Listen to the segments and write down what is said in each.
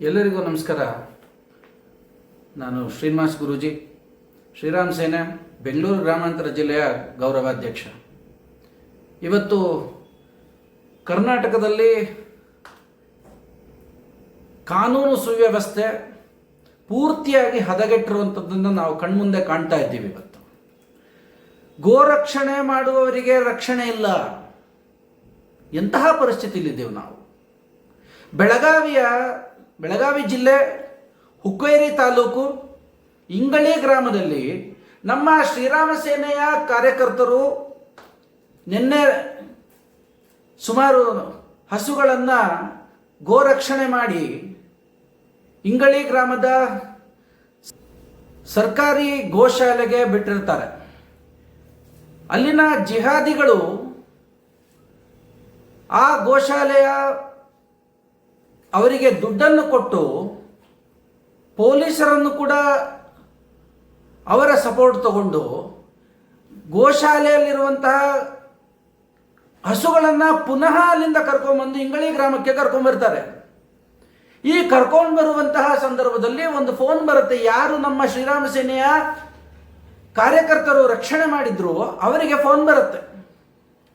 ಎಲ್ಲರಿಗೂ ನಮಸ್ಕಾರ. ನಾನು ಶ್ರೀನಿವಾಸ್ ಗುರೂಜಿ, ಶ್ರೀರಾಮ್ ಸೇನೆ, ಬೆಂಗಳೂರು ಗ್ರಾಮಾಂತರ ಜಿಲ್ಲೆಯ ಗೌರವಾಧ್ಯಕ್ಷ. ಇವತ್ತು ಕರ್ನಾಟಕದಲ್ಲಿ ಕಾನೂನು ಸುವ್ಯವಸ್ಥೆ ಪೂರ್ತಿಯಾಗಿ ಹದಗೆಟ್ಟಿರುವಂಥದ್ದನ್ನು ನಾವು ಕಣ್ಮುಂದೆ ಕಾಣ್ತಾ ಇದ್ದೀವಿ ಇವತ್ತು. ಗೋರಕ್ಷಣೆ ಮಾಡುವವರಿಗೆ ರಕ್ಷಣೆ ಇಲ್ಲ. ಎಂತಹ ಪರಿಸ್ಥಿತಿಯಲ್ಲಿದ್ದೇವೆ ನಾವು? ಬೆಳಗಾವಿಯ ಬೆಳಗಾವಿ ಜಿಲ್ಲೆ ಹುಕ್ಕೇರಿ ತಾಲೂಕು ಇಂಗಳಿ ಗ್ರಾಮದಲ್ಲಿ ನಮ್ಮ ಶ್ರೀರಾಮ ಸೇನೆಯ ಕಾರ್ಯಕರ್ತರು ನಿನ್ನೆ ಸುಮಾರು ಹಸುಗಳನ್ನು ಗೋರಕ್ಷಣೆ ಮಾಡಿ ಇಂಗಳಿ ಗ್ರಾಮದ ಸರ್ಕಾರಿ ಗೋಶಾಲೆಗೆ ಬಿಟ್ಟಿರ್ತಾರೆ. ಅಲ್ಲಿನ ಜಿಹಾದಿಗಳು ಆ ಗೋಶಾಲೆಯ ಅವರಿಗೆ ದುಡ್ಡನ್ನು ಕೊಟ್ಟು ಪೊಲೀಸರನ್ನು ಕೂಡ ಅವರ ಸಪೋರ್ಟ್ ತಗೊಂಡು ಗೋಶಾಲೆಯಲ್ಲಿರುವಂತಹ ಹಸುಗಳನ್ನು ಪುನಃ ಅಲ್ಲಿಂದ ಕರ್ಕೊಂಡ್ಬಂದು ಇಂಗಳಿ ಗ್ರಾಮಕ್ಕೆ ಕರ್ಕೊಂಡ್ಬರ್ತಾರೆ ಈ ಕರ್ಕೊಂಡು ಬರುವಂತಹ ಸಂದರ್ಭದಲ್ಲಿ ಒಂದು ಫೋನ್ ಬರುತ್ತೆ, ಯಾರು ನಮ್ಮ ಶ್ರೀರಾಮ ಸೇನೆಯ ಕಾರ್ಯಕರ್ತರು ರಕ್ಷಣೆ ಮಾಡಿದ್ರು, ಅವರಿಗೆ ಫೋನ್ ಬರುತ್ತೆ.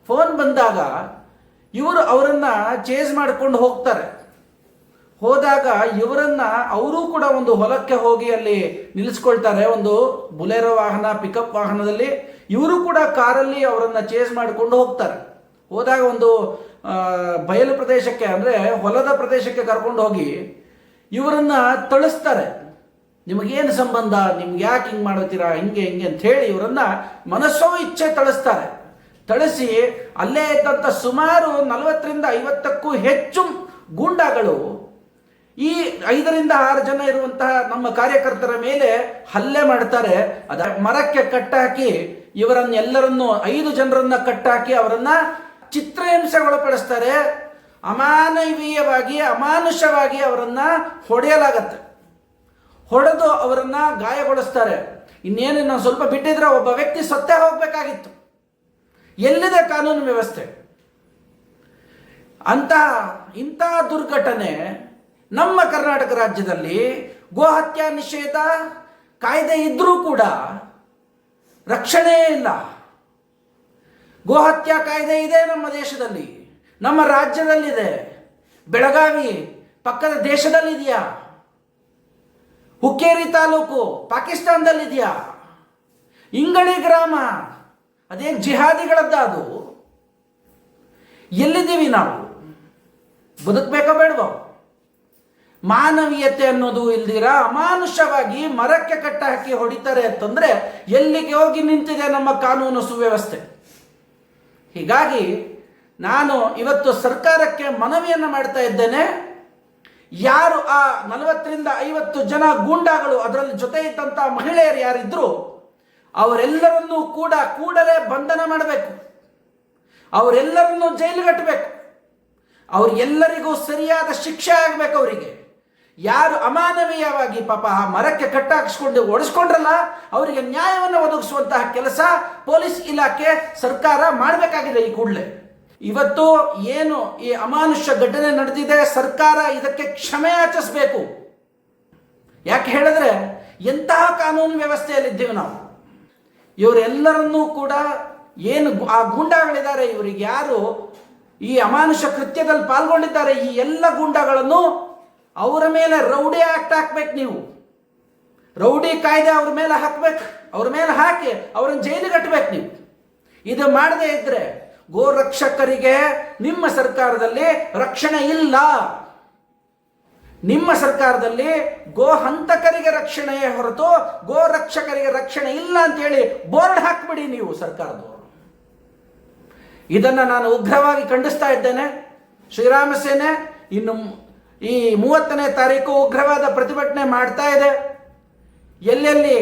ಫೋನ್ ಬಂದಾಗ ಇವರು ಅವರನ್ನು ಚೇಸ್ ಮಾಡಿಕೊಂಡು ಹೋಗ್ತಾರೆ. ಹೋದಾಗ ಇವರನ್ನ ಅವರೂ ಕೂಡ ಒಂದು ಹೊಲಕ್ಕೆ ಹೋಗಿ ಅಲ್ಲಿ ನಿಲ್ಲಿಸ್ಕೊಳ್ತಾರೆ ಒಂದು ಬುಲೆರೋ ವಾಹನ, ಪಿಕಪ್ ವಾಹನದಲ್ಲಿ. ಇವರು ಕೂಡ ಕಾರಲ್ಲಿ ಅವರನ್ನ ಚೇಸ್ ಮಾಡಿಕೊಂಡು ಹೋಗ್ತಾರೆ. ಹೋದಾಗ ಒಂದು ಬಯಲು ಪ್ರದೇಶಕ್ಕೆ ಅಂದರೆ ಹೊಲದ ಪ್ರದೇಶಕ್ಕೆ ಕರ್ಕೊಂಡು ಹೋಗಿ ಇವರನ್ನ ತಳಿಸ್ತಾರೆ ನಿಮಗೇನು ಸಂಬಂಧ? ನಿಮ್ಗೆ ಯಾಕೆ ಹಿಂಗೆ ಮಾಡ್ತೀರಾ? ಹಿಂಗೆ ಹಿಂಗೆ ಅಂತ ಹೇಳಿ ಇವರನ್ನ ಮನಸ್ಸೋ ಇಚ್ಛೆ ತಳಿಸ್ತಾರೆ ತಳಿಸಿ ಅಲ್ಲೇ ಇದ್ದಂಥ ಸುಮಾರು ನಲವತ್ತರಿಂದ ಐವತ್ತಕ್ಕೂ ಹೆಚ್ಚು ಗೂಂಡಾಗಳು ಈ ಐದರಿಂದ ಆರು ಜನ ಇರುವಂತಹ ನಮ್ಮ ಕಾರ್ಯಕರ್ತರ ಮೇಲೆ ಹಲ್ಲೆ ಮಾಡ್ತಾರೆ. ಅದ ಮರಕ್ಕೆ ಕಟ್ಟಾಕಿ ಇವರನ್ನೆಲ್ಲರನ್ನು ಐದು ಜನರನ್ನ ಕಟ್ಟಾಕಿ ಅವರನ್ನ ಚಿತ್ರಹಿಂಸೆಗೊಳಪಡಿಸ್ತಾರೆ ಅಮಾನವೀಯವಾಗಿ, ಅಮಾನುಷವಾಗಿ ಅವರನ್ನ ಹೊಡೆಯಲಾಗತ್ತೆ. ಹೊಡೆದು ಅವರನ್ನ ಗಾಯಗೊಳಿಸ್ತಾರೆ. ಇನ್ನೇನು ನಾವು ಸ್ವಲ್ಪ ಬಿಟ್ಟಿದ್ರೆ ಒಬ್ಬ ವ್ಯಕ್ತಿ ಸತ್ತೇ ಹೋಗ್ಬೇಕಾಗಿತ್ತು. ಎಲ್ಲಿದೆ ಕಾನೂನು ವ್ಯವಸ್ಥೆ? ಅಂತ ಇಂಥ ದುರ್ಘಟನೆ ನಮ್ಮ ಕರ್ನಾಟಕ ರಾಜ್ಯದಲ್ಲಿ ಗೋಹತ್ಯಾ ನಿಷೇಧ ಕಾಯ್ದೆ ಇದ್ರೂ ಕೂಡ ರಕ್ಷಣೆ ಇಲ್ಲ. ಗೋಹತ್ಯಾ ಕಾಯ್ದೆ ಇದೆ ನಮ್ಮ ದೇಶದಲ್ಲಿ, ನಮ್ಮ ರಾಜ್ಯದಲ್ಲಿದೆ. ಬೆಳಗಾವಿ ಪಕ್ಕದ ದೇಶದಲ್ಲಿದೆಯಾ? ಹುಕ್ಕೇರಿ ತಾಲೂಕು ಪಾಕಿಸ್ತಾನದಲ್ಲಿದೆಯಾ? ಇಂಗಳಿ ಗ್ರಾಮ, ಅದೇನು ಜಿಹಾದಿಗಳದ್ದ ಅದು ಎಲ್ಲಿದ್ದೀವಿ ನಾವು? ಬದುಕಬೇಕೋ ಬೇಡವೋ? ಮಾನವೀಯತೆ ಅನ್ನೋದು ಇಲ್ದಿರ? ಅಮಾನುಷವಾಗಿ ಮರಕ್ಕೆ ಕಟ್ಟ ಹಾಕಿ ಹೊಡಿತಾರೆ ಅಂತಂದ್ರೆ ಎಲ್ಲಿಗೆ ಹೋಗಿ ನಿಂತಿದೆ ನಮ್ಮ ಕಾನೂನು ಸುವ್ಯವಸ್ಥೆ? ಹೀಗಾಗಿ ನಾನು ಇವತ್ತು ಸರ್ಕಾರಕ್ಕೆ ಮನವಿಯನ್ನು ಮಾಡ್ತಾ ಇದ್ದೇನೆ. ಯಾರು ಆ ನಲವತ್ತರಿಂದ ಐವತ್ತು ಜನ ಗೂಂಡಾಗಳು ಅದರಲ್ಲಿ ಜೊತೆ ಇದ್ದಂಥ ಮಹಿಳೆಯರು ಯಾರಿದ್ರು, ಅವರೆಲ್ಲರನ್ನೂ ಕೂಡ ಕೂಡಲೇ ಬಂಧನ ಮಾಡಬೇಕು. ಅವರೆಲ್ಲರನ್ನೂ ಜೈಲಿಗಟ್ಟಬೇಕು ಅವರೆಲ್ಲರಿಗೂ ಸರಿಯಾದ ಶಿಕ್ಷೆ ಆಗಬೇಕು ಅವರಿಗೆ. ಯಾರು ಅಮಾನವೀಯವಾಗಿ ಪಾಪ ಆ ಮರಕ್ಕೆ ಕಟ್ಟಾಕಿಸ್ಕೊಂಡು ಓಡಿಸ್ಕೊಂಡ್ರಲ್ಲ, ಅವರಿಗೆ ನ್ಯಾಯವನ್ನು ಒದಗಿಸುವಂತಹ ಕೆಲಸ ಪೊಲೀಸ್ ಇಲಾಖೆ ಸರ್ಕಾರ ಮಾಡಬೇಕಾಗಿದೆ ಈ ಕೂಡಲೇ. ಇವತ್ತು ಏನು ಈ ಅಮಾನುಷ್ಯ ಘಟನೆ ನಡೆದಿದೆ, ಸರ್ಕಾರ ಇದಕ್ಕೆ ಕ್ಷಮೆ ಆಚರಿಸಬೇಕು. ಯಾಕೆ ಹೇಳಿದ್ರೆ, ಎಂತಹ ಕಾನೂನು ವ್ಯವಸ್ಥೆಯಲ್ಲಿದ್ದೀವಿ ನಾವು. ಇವರೆಲ್ಲರನ್ನೂ ಕೂಡ ಏನು ಆ ಗೂಂಡಾಗಳಿದ್ದಾರೆ, ಇವರಿಗೆ ಯಾರು ಈ ಅಮಾನುಷ ಕೃತ್ಯದಲ್ಲಿ ಪಾಲ್ಗೊಂಡಿದ್ದಾರೆ, ಈ ಎಲ್ಲ ಗೂಂಡಾಗಳನ್ನು ಅವರ ಮೇಲೆ ರೌಡಿ ಆಕ್ಟ್ ಹಾಕ್ಬೇಕು ನೀವು. ರೌಡಿ ಕಾಯ್ದೆ ಅವ್ರ ಮೇಲೆ ಹಾಕ್ಬೇಕು. ಅವ್ರ ಮೇಲೆ ಹಾಕಿ ಅವ್ರನ್ನ ಜೈಲಿಗೆ ಕಟ್ಟಬೇಕು ನೀವು. ಇದು ಮಾಡದೇ ಇದ್ರೆ ಗೋರಕ್ಷಕರಿಗೆ ನಿಮ್ಮ ಸರ್ಕಾರದಲ್ಲಿ ರಕ್ಷಣೆ ಇಲ್ಲ. ನಿಮ್ಮ ಸರ್ಕಾರದಲ್ಲಿ ಗೋ ಹಂತಕರಿಗೆ ರಕ್ಷಣೆಯೇ ಹೊರತು ಗೋ ರಕ್ಷಕರಿಗೆ ರಕ್ಷಣೆ ಇಲ್ಲ ಅಂತೇಳಿ ಬೋರ್ಡ್ ಹಾಕ್ಬಿಡಿ ನೀವು ಸರ್ಕಾರದವರು. ಇದನ್ನು ನಾನು ಉಗ್ರವಾಗಿ ಖಂಡಿಸ್ತಾ ಇದ್ದೇನೆ. ಶ್ರೀರಾಮ ಸೇನೆ ಇನ್ನು ಈ ಮೂವತ್ತನೇ ತಾರೀಕು ಉಗ್ರವಾದ ಪ್ರತಿಭಟನೆ ಮಾಡ್ತಾ ಇದೆ. ಎಲ್ಲೆಲ್ಲಿ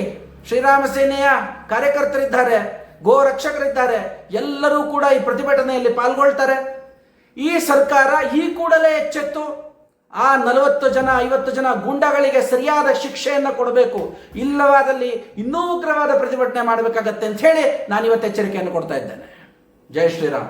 ಶ್ರೀರಾಮ ಸೇನೆಯ ಕಾರ್ಯಕರ್ತರಿದ್ದಾರೆ ಗೋ ರಕ್ಷಕರಿದ್ದಾರೆ ಎಲ್ಲರೂ ಕೂಡ ಈ ಪ್ರತಿಭಟನೆಯಲ್ಲಿ ಪಾಲ್ಗೊಳ್ತಾರೆ. ಈ ಸರ್ಕಾರ ಈ ಕೂಡಲೇ ಎಚ್ಚೆತ್ತು, ಆ ನಲವತ್ತು ಜನ, ಐವತ್ತು ಜನ ಗೂಂಡಾಗಳಿಗೆ ಸರಿಯಾದ ಶಿಕ್ಷೆಯನ್ನು ಕೊಡಬೇಕು, ಇಲ್ಲವಾದಲ್ಲಿ ಇನ್ನೂ ಉಗ್ರವಾದ ಪ್ರತಿಭಟನೆ ಮಾಡಬೇಕಾಗತ್ತೆ ಅಂತ ಹೇಳಿ ನಾನು ಇವತ್ತು ಎಚ್ಚರಿಕೆಯನ್ನು ಕೊಡ್ತಾ ಇದ್ದೇನೆ. ಜೈ ಶ್ರೀರಾಮ್.